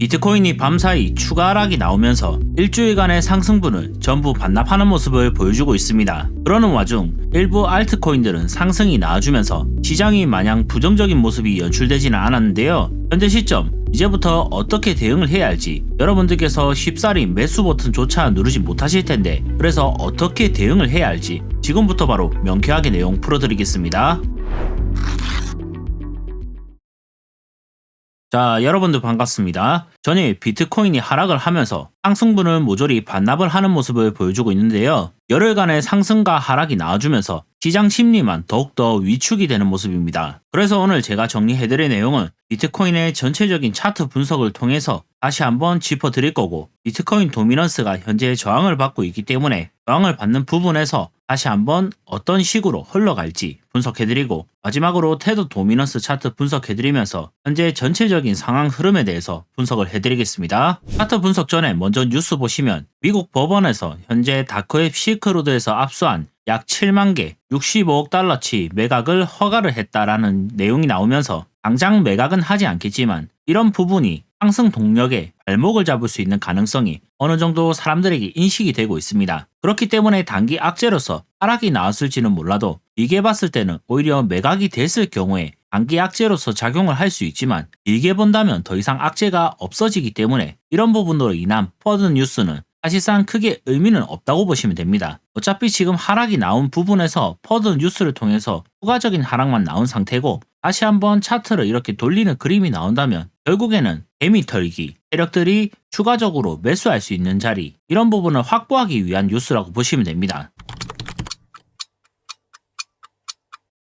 비트코인이 밤사이 추가 하락이 나오면서 일주일간의 상승분을 전부 반납하는 모습을 보여주고 있습니다. 그러는 와중 일부 알트코인들은 상승이 나와주면서 시장이 마냥 부정적인 모습이 연출되지는 않았는데요. 현재 시점 이제부터 어떻게 대응을 해야 할지 여러분들께서 쉽사리 매수 버튼조차 누르지 못하실 텐데 그래서 어떻게 대응을 해야 할지 지금부터 바로 명쾌하게 내용 풀어드리겠습니다. 자, 여러분들 반갑습니다. 전일 비트코인이 하락을 하면서 상승분을 모조리 반납을 하는 모습을 보여주고 있는데요. 열흘간의 상승과 하락이 나와주면서 시장 심리만 더욱더 위축이 되는 모습입니다. 그래서 오늘 제가 정리해드릴 내용은 비트코인의 전체적인 차트 분석을 통해서 다시 한번 짚어드릴 거고 비트코인 도미넌스가 현재 저항을 받고 있기 때문에 저항을 받는 부분에서 다시 한번 어떤 식으로 흘러갈지 분석해드리고 마지막으로 테드 도미넌스 차트 분석해드리면서 현재 전체적인 상황 흐름에 대해서 분석을 해드리겠습니다. 차트 분석 전에 먼저 뉴스 보시면 미국 법원에서 현재 다크웹 실크로드에서 압수한 약 7만 개 65억 달러치 매각을 허가를 했다라는 내용이 나오면서 당장 매각은 하지 않겠지만 이런 부분이 상승 동력에 발목을 잡을 수 있는 가능성이 어느 정도 사람들에게 인식이 되고 있습니다. 그렇기 때문에 단기 악재로서 하락이 나왔을지는 몰라도 길게 봤을 때는 오히려 매각이 됐을 경우에 단기 악재로서 작용을 할 수 있지만 길게 본다면 더 이상 악재가 없어지기 때문에 이런 부분으로 인한 퍼드 뉴스는 사실상 크게 의미는 없다고 보시면 됩니다. 어차피 지금 하락이 나온 부분에서 퍼드 뉴스를 통해서 추가적인 하락만 나온 상태고 다시 한번 차트를 이렇게 돌리는 그림이 나온다면 결국에는 개미 털기, 세력들이 추가적으로 매수할 수 있는 자리 이런 부분을 확보하기 위한 뉴스라고 보시면 됩니다.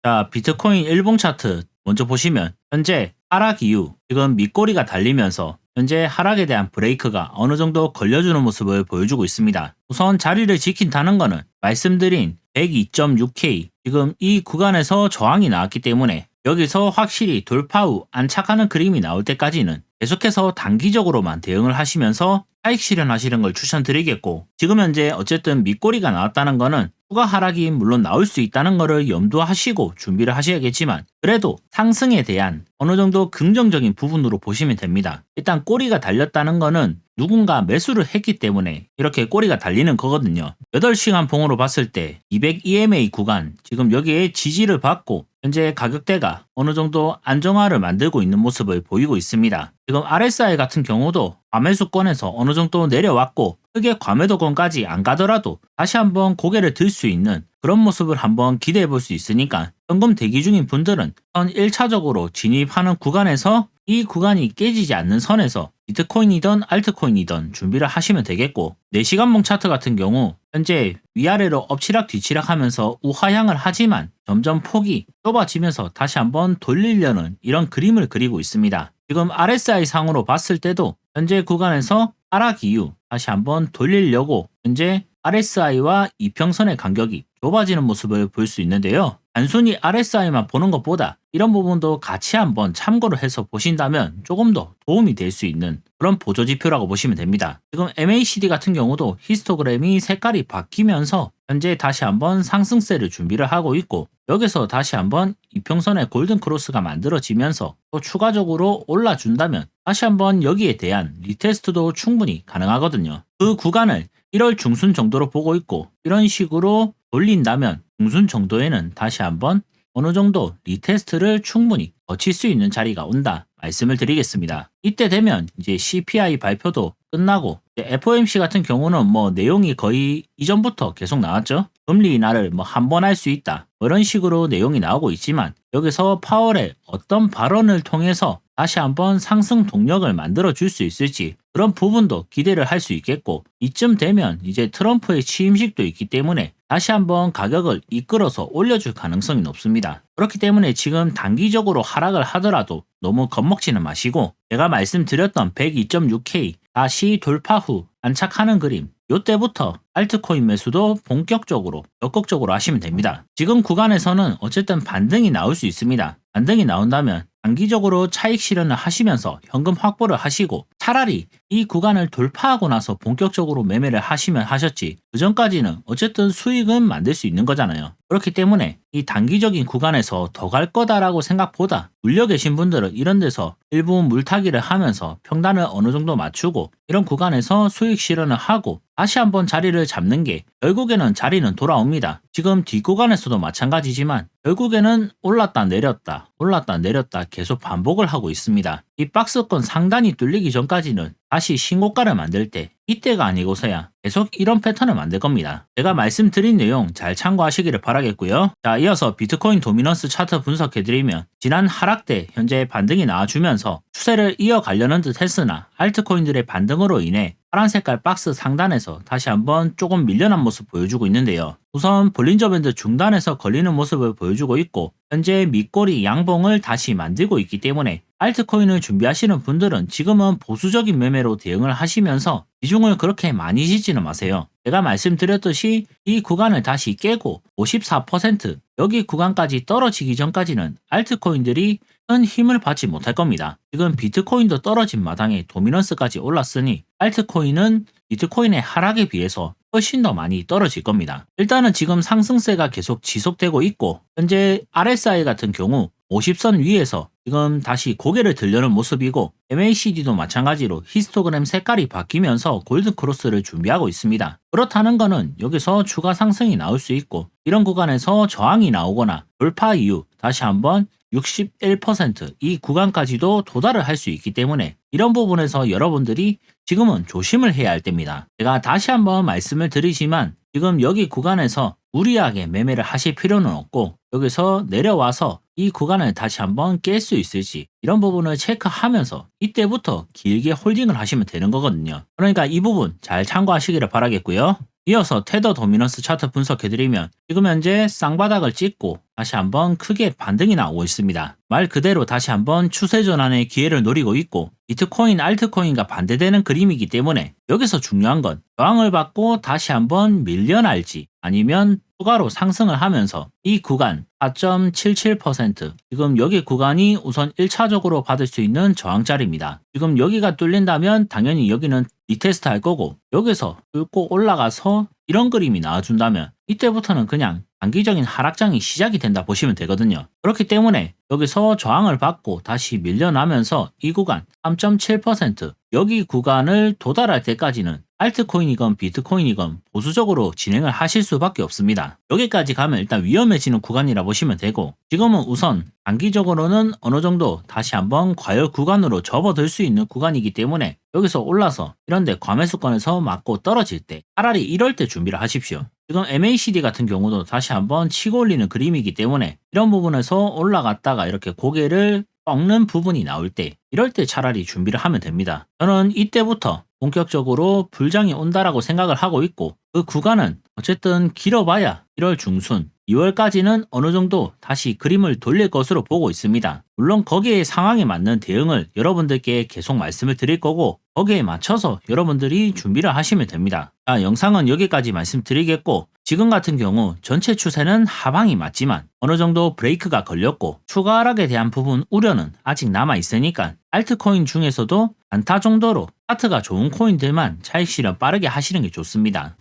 자, 비트코인 일봉 차트 먼저 보시면 현재 하락 이후 지금 밑꼬리가 달리면서 현재 하락에 대한 브레이크가 어느 정도 걸려주는 모습을 보여주고 있습니다. 우선 자리를 지킨다는 것은 말씀드린 102.6K 지금 이 구간에서 저항이 나왔기 때문에 여기서 확실히 돌파 후 안착하는 그림이 나올 때까지는 계속해서 단기적으로만 대응을 하시면서 차익 실현하시는 걸 추천드리겠고 지금 현재 어쨌든 밑꼬리가 나왔다는 거는 추가 하락이 물론 나올 수 있다는 것을 염두하시고 준비를 하셔야겠지만 그래도 상승에 대한 어느 정도 긍정적인 부분으로 보시면 됩니다. 일단 꼬리가 달렸다는 거는 누군가 매수를 했기 때문에 이렇게 꼬리가 달리는 거거든요. 8시간 봉으로 봤을 때 200 EMA 구간 지금 여기에 지지를 받고 현재 가격대가 어느 정도 안정화를 만들고 있는 모습을 보이고 있습니다. 지금 RSI 같은 경우도 과매수권에서 어느 정도 내려왔고 크게 과매도권까지 안 가더라도 다시 한번 고개를 들 수 있는 그런 모습을 한번 기대해 볼 수 있으니까 현금 대기 중인 분들은 선 1차적으로 진입하는 구간에서 이 구간이 깨지지 않는 선에서 비트코인이든 알트코인이든 준비를 하시면 되겠고 4시간봉 차트 같은 경우 현재 위아래로 엎치락 뒤치락 하면서 우하향을 하지만 점점 폭이 좁아지면서 다시 한번 돌리려는 이런 그림을 그리고 있습니다. 지금 RSI 상으로 봤을 때도 현재 구간에서 하락 이후 다시 한번 돌리려고 현재 RSI와 이평선의 간격이 좁아지는 모습을 볼 수 있는데요. 단순히 RSI만 보는 것보다 이런 부분도 같이 한번 참고를 해서 보신다면 조금 더 도움이 될 수 있는 그런 보조 지표라고 보시면 됩니다. 지금 MACD 같은 경우도 히스토그램이 색깔이 바뀌면서 현재 다시 한번 상승세를 준비를 하고 있고 여기서 다시 한번 이평선의 골든 크로스가 만들어지면서 또 추가적으로 올라준다면 다시 한번 여기에 대한 리테스트도 충분히 가능하거든요. 그 구간을 1월 중순 정도로 보고 있고 이런 식으로 돌린다면 중순 정도에는 다시 한번 어느 정도 리테스트를 충분히 거칠 수 있는 자리가 온다 말씀을 드리겠습니다. 이때 되면 이제 CPI 발표도 끝나고 FOMC 같은 경우는 뭐 내용이 거의 이전부터 계속 나왔죠. 금리 인하를 뭐 한 번 할 수 있다. 뭐 이런 식으로 내용이 나오고 있지만 여기서 파월의 어떤 발언을 통해서 다시 한번 상승 동력을 만들어 줄 수 있을지 그런 부분도 기대를 할 수 있겠고 이쯤 되면 이제 트럼프의 취임식도 있기 때문에 다시 한번 가격을 이끌어서 올려줄 가능성이 높습니다. 그렇기 때문에 지금 단기적으로 하락을 하더라도 너무 겁먹지는 마시고 제가 말씀드렸던 102.6K 다시 돌파 후 안착하는 그림 요때부터 알트코인 매수도 본격적으로 적극적으로 하시면 됩니다. 지금 구간에서는 어쨌든 반등이 나올 수 있습니다. 반등이 나온다면 단기적으로 차익 실현을 하시면서 현금 확보를 하시고 차라리 이 구간을 돌파하고 나서 본격적으로 매매를 하시면 하셨지 그 전까지는 어쨌든 수익은 만들 수 있는 거잖아요. 그렇기 때문에 이 단기적인 구간에서 더 갈 거다라고 생각보다 물려 계신 분들은 이런 데서 일부 물타기를 하면서 평단을 어느 정도 맞추고 이런 구간에서 수익 실현을 하고 다시 한번 자리를 잡는 게 결국에는 자리는 돌아옵니다. 지금 뒷구간에서도 마찬가지지만 결국에는 올랐다 내렸다 올랐다 내렸다 계속 반복을 하고 있습니다. 이 박스권 상단이 뚫리기 전까지는 다시 신고가를 만들 때 이때가 아니고서야 계속 이런 패턴을 만들 겁니다. 제가 말씀드린 내용 잘 참고하시기를 바라겠고요. 자, 이어서 비트코인 도미넌스 차트 분석해드리면 지난 하락 때 현재 반등이 나와주면서 추세를 이어가려는 듯 했으나 알트코인들의 반등으로 인해 파란 색깔 박스 상단에서 다시 한번 조금 밀려난 모습 보여주고 있는데요. 우선 볼린저 밴드 중단에서 걸리는 모습을 보여주고 있고 현재 밑꼬리 양봉을 다시 만들고 있기 때문에 알트코인을 준비하시는 분들은 지금은 보수적인 매매로 대응을 하시면서 비중을 그렇게 많이 지지는 마세요. 제가 말씀드렸듯이 이 구간을 다시 깨고 54% 여기 구간까지 떨어지기 전까지는 알트코인들이 큰 힘을 받지 못할 겁니다. 지금 비트코인도 떨어진 마당에 도미넌스까지 올랐으니 알트코인은 비트코인의 하락에 비해서 훨씬 더 많이 떨어질 겁니다. 일단은 지금 상승세가 계속 지속되고 있고 현재 RSI 같은 경우 50선 위에서 지금 다시 고개를 들려는 모습이고 MACD도 마찬가지로 히스토그램 색깔이 바뀌면서 골든 크로스를 준비하고 있습니다. 그렇다는 것은 여기서 추가 상승이 나올 수 있고 이런 구간에서 저항이 나오거나 돌파 이후 다시 한번 61%이 구간까지도 도달을 할 수 있기 때문에 이런 부분에서 여러분들이 지금은 조심을 해야 할 때입니다. 제가 다시 한번 말씀을 드리지만 지금 여기 구간에서 무리하게 매매를 하실 필요는 없고 여기서 내려와서 이 구간을 다시 한번 깰 수 있을지 이런 부분을 체크하면서 이때부터 길게 홀딩을 하시면 되는 거거든요. 그러니까 이 부분 잘 참고하시기를 바라겠고요. 이어서 테더 도미넌스 차트 분석해드리면 지금 현재 쌍바닥을 찍고 다시 한번 크게 반등이 나오고 있습니다. 말 그대로 다시 한번 추세 전환의 기회를 노리고 있고 비트코인, 알트코인과 반대되는 그림이기 때문에 여기서 중요한 건 저항을 받고 다시 한번 밀려날지 아니면 추가로 상승을 하면서 이 구간 4.77% 지금 여기 구간이 우선 1차적으로 받을 수 있는 저항자리입니다. 지금 여기가 뚫린다면 당연히 여기는 리테스트 할 거고 여기서 뚫고 올라가서 이런 그림이 나와준다면 이때부터는 그냥 단기적인 하락장이 시작이 된다 보시면 되거든요. 그렇기 때문에 여기서 저항을 받고 다시 밀려나면서 이 구간 3.7% 여기 구간을 도달할 때까지는 알트코인이건 비트코인이건 보수적으로 진행을 하실 수밖에 없습니다. 여기까지 가면 일단 위험해지는 구간이라 보시면 되고 지금은 우선 단기적으로는 어느 정도 다시 한번 과열 구간으로 접어들 수 있는 구간이기 때문에 여기서 올라서 이런데 과매수권에서 맞고 떨어질 때 차라리 이럴 때 준비를 하십시오. 지금 MACD 같은 경우도 다시 한번 치고 올리는 그림이기 때문에 이런 부분에서 올라갔다가 이렇게 고개를 꺾는 부분이 나올 때 이럴 때 차라리 준비를 하면 됩니다. 저는 이때부터 본격적으로 불장이 온다라고 생각을 하고 있고 그 구간은 어쨌든 길어봐야 1월 중순 2월까지는 어느 정도 다시 그림을 돌릴 것으로 보고 있습니다. 물론 거기에 상황에 맞는 대응을 여러분들께 계속 말씀을 드릴 거고 거기에 맞춰서 여러분들이 준비를 하시면 됩니다. 자, 영상은 여기까지 말씀드리겠고 지금 같은 경우 전체 추세는 하방이 맞지만 어느 정도 브레이크가 걸렸고 추가 하락에 대한 부분 우려는 아직 남아 있으니까 알트코인 중에서도 안타 정도로 차트가 좋은 코인들만 차익 실현 빠르게 하시는 게 좋습니다.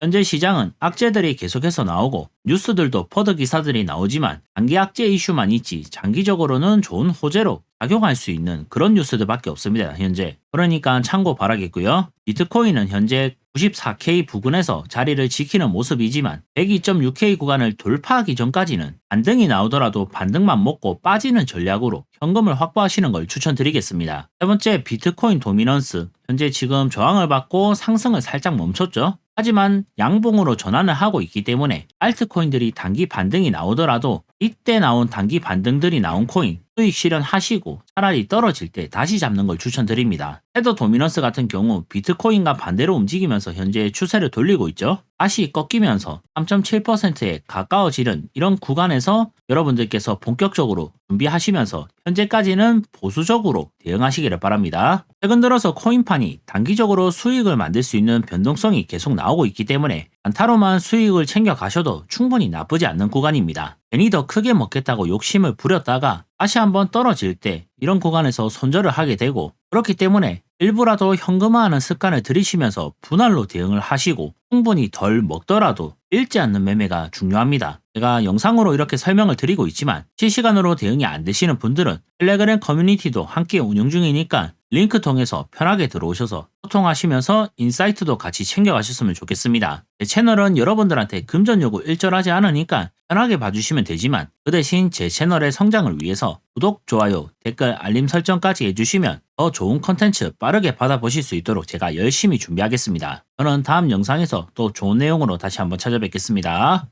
현재 시장은 악재들이 계속해서 나오고 뉴스들도 퍼드 기사들이 나오지만 단기 악재 이슈만 있지 장기적으로는 좋은 호재로 작용할 수 있는 그런 뉴스들밖에 없습니다. 현재. 그러니까 참고 바라겠고요. 비트코인은 현재 94K 부근에서 자리를 지키는 모습이지만 102.6K 구간을 돌파하기 전까지는 반등이 나오더라도 반등만 먹고 빠지는 전략으로 현금을 확보하시는 걸 추천드리겠습니다. 세 번째 비트코인 도미넌스 현재 지금 저항을 받고 상승을 살짝 멈췄죠. 하지만 양봉으로 전환을 하고 있기 때문에 알트코인들이 단기 반등이 나오더라도 이때 나온 단기 반등들이 나온 코인 수익 실현하시고 차라리 떨어질 때 다시 잡는 걸 추천드립니다. 헤더 도미넌스 같은 경우 비트코인과 반대로 움직이면서 현재 추세를 돌리고 있죠. 다시 꺾이면서 3.7%에 가까워지는 이런 구간에서 여러분들께서 본격적으로 준비하시면서 현재까지는 보수적으로 대응하시기를 바랍니다. 최근 들어서 코인판이 단기적으로 수익을 만들 수 있는 변동성이 계속 나오고 있기 때문에 단타로만 수익을 챙겨 가셔도 충분히 나쁘지 않는 구간입니다. 괜히 더 크게 먹겠다고 욕심을 부렸다가 다시 한번 떨어질 때 이런 구간에서 손절을 하게 되고 그렇기 때문에 일부라도 현금화하는 습관을 들이시면서 분할로 대응을 하시고 충분히 덜 먹더라도 잃지 않는 매매가 중요합니다. 제가 영상으로 이렇게 설명을 드리고 있지만 실시간으로 대응이 안 되시는 분들은 텔레그램 커뮤니티도 함께 운영 중이니까 링크 통해서 편하게 들어오셔서 소통하시면서 인사이트도 같이 챙겨가셨으면 좋겠습니다. 제 채널은 여러분들한테 금전 요구 일절하지 않으니까 편하게 봐주시면 되지만 그 대신 제 채널의 성장을 위해서 구독, 좋아요, 댓글, 알림 설정까지 해주시면 더 좋은 컨텐츠 빠르게 받아보실 수 있도록 제가 열심히 준비하겠습니다. 저는 다음 영상에서 또 좋은 내용으로 다시 한번 찾아뵙겠습니다.